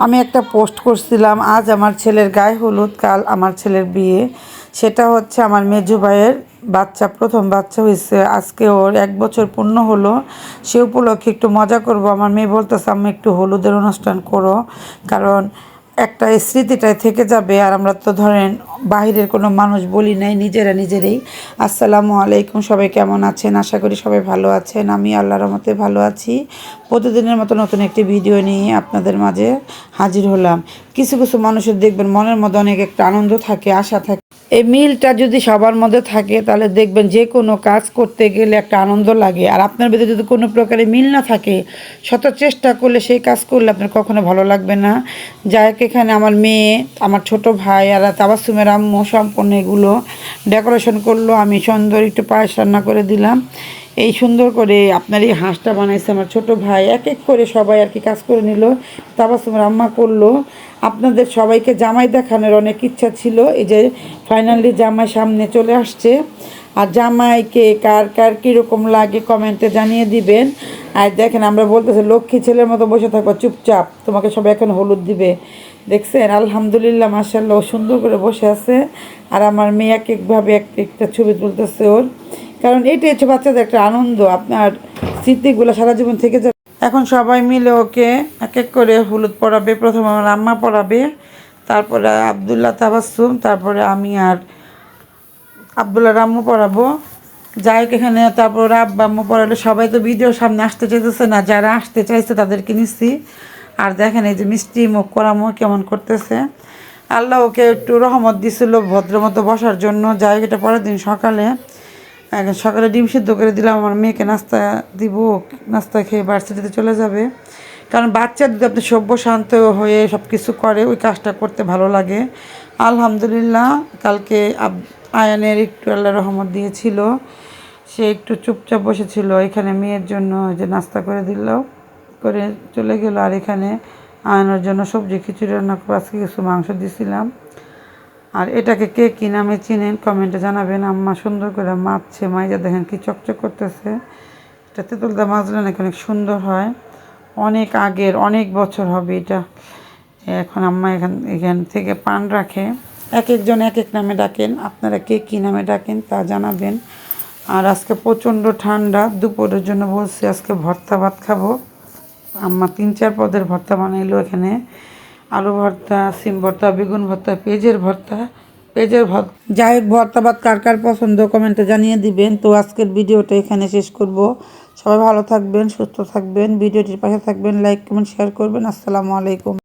আমি একটা পোস্ট করছিলাম, আজ আমার ছেলের গায়ে হলুদ, কাল আমার ছেলের বিয়ে। সেটা হচ্ছে আমার মেজু ভাইয়ের বাচ্চা, প্রথম বাচ্চা হয়েছে। আজকে ওর এক বছর পূর্ণ হলো। সে উপলক্ষে একটু মজা করব। আমার মেয়ে বলতেছে আমি একটু হলুদের অনুষ্ঠান করো। কারণ একটা স্মৃতিটাই থেকে যাবে। আর আমরা তো ধরেন বাইরের কোনো মানুষ বলি নাই, নিজেরা নিজেরাই। আসসালামু আলাইকুম, সবাই কেমন আছেন? আশা করি সবাই ভালো আছেন। আমি আল্লাহর মতে ভালো আছি। প্রতিদিনের মতো নতুন একটি ভিডিও নিয়ে আপনাদের মাঝে হাজির হলাম। কিছু কিছু মানুষের দেখবেন মনের মধ্যে অনেক একটা আনন্দ থাকে, আশা থাকে। এই মিলটা যদি সবার মধ্যে থাকে, তাহলে দেখবেন যে কোনো কাজ করতে গেলে একটা আনন্দ লাগে। আর আপনার ভিতরে যদি কোনো প্রকারের মিল না থাকে শত চেষ্টা করলে সেই কাজ করলে আপনার কখনো ভালো লাগবে না। যাই এখানে আমার মেয়ে, আমার ছোট ভাই, আর তাবাসুমের আম্মু সম্পূর্ণ এগুলো ডেকোরেশন করল, আমি সুন্দর একটু পায়েস রান্না করে দিলাম। এই সুন্দর করে আপনার এই হাঁসটা বানাইছে আমার ছোট ভাই, এক এক করে সবাই আর কি কাজ করে নিল। তাবাসুমের আম্মা করল। আপনাদের সবাইকে জামাই দেখানোর অনেক ইচ্ছা ছিল, এই যে ফাইনালি জামাই সামনে চলে আসছে। আর জামাইকে কার কার কীরকম লাগে কমেন্টে জানিয়ে দিবেন। আর দেখেন আমরা বলতেছি, লক্ষ্মী ছেলের মতো বসে থাকো চুপচাপ। তোমাকে সবাই এখন হলুদ দিবে। দেখছেন? আলহামদুলিল্লাহ মাসাল্লাহ ও সুন্দর করে বসে আছে। আর আমার মেয়ে এক একভাবে এক একটা ছবি তুলতেছে ওর। কারণ এটাই হচ্ছে বাচ্চাদের একটা আনন্দ। আপনার স্মৃতিগুলো সারা জীবন থেকে যাবে। এখন সবাই মিলে ওকে এক এক করে হলুদ পড়াবে প্রথমে আমার আম্মা পড়াবে তারপরে আবদুল্লাহ তাবাসুম তারপরে আমি আর আবদুল্লাহ রাম্মু পড়াবো যাই হোক, এখানে তারপর আব্বা আম্মু পড়ালে সবাই তো ভিডিওর সামনে আসতে চাইতেছে না, যারা আসতে চাইছে তাদেরকে নিচ্ছি। আর দেখেন এই যে মিষ্টি মুখ করামো কেমন করতেছে। আল্লাহ ওকে একটু রহমত দিছিল ভদ্র মতো বসার জন্য। যাই হোক, এটা পরের দিন সকালে। সকালে ডিম সিদ্ধ করে দিলাম, আমার মেয়েকে নাস্তা দিব, নাস্তা খেয়ে ভার্সিটিতে চলে যাবে। কারণ বাচ্চা যদি আপনি সভ্য শান্ত হয়ে সব কিছু করে, ওই কাজটা করতে ভালো লাগে। আলহামদুলিল্লাহ, কালকে আয়ানের একটু আল্লাহ রহমত দিয়েছিল। সে একটু চুপচাপ বসেছিল। এখানে মেয়ের জন্য যে নাস্তা করে দিল, করে চলে গেল। আর এখানে আয়নের জন্য সবজি, খিচুড়ি রান্না করে আজকে কিছু মাংস দিয়েছিলাম আর এটাকে কে কী নামে চিনেন কমেন্টে জানাবেন। আম্মা সুন্দর করে মাছছে মাইজা দেখেন কি চকচক করতেছে। এটা তেঁতুলদা মাছটা নাকি অনেক সুন্দর হয়। অনেক আগের, অনেক বছর হবে এটা। এখন আম্মা এখান এখান থেকে পান রাখে। এক একজন এক এক নামে ডাকেন। আপনারা কে কী নামে ডাকেন তা জানাবেন। আর আজকে প্রচণ্ড ঠান্ডা, দুপুরের জন্য বলছি আজকে ভর্তা ভাত খাব। আম্মা তিন, চার পদের ভর্তা বানাইলো এখানে। আলু ভর্তা, সিম ভর্তা, বেগুন ভর্তা, পেঁয়াজের ভর্তা পেঁয়াজের ভর্তা। যাই হোক, ভর্তা ভাত কার কার পছন্দ কমেন্টে জানিয়ে দিবেন। তো আজকের ভিডিওটা এখানে শেষ করব। সবাই ভালো থাকবেন, সুস্থ থাকবেন। ভিডিওটির পাশে থাকবেন, লাইক, কমেন্ট, শেয়ার করবেন। আসসালামু আলাইকুম।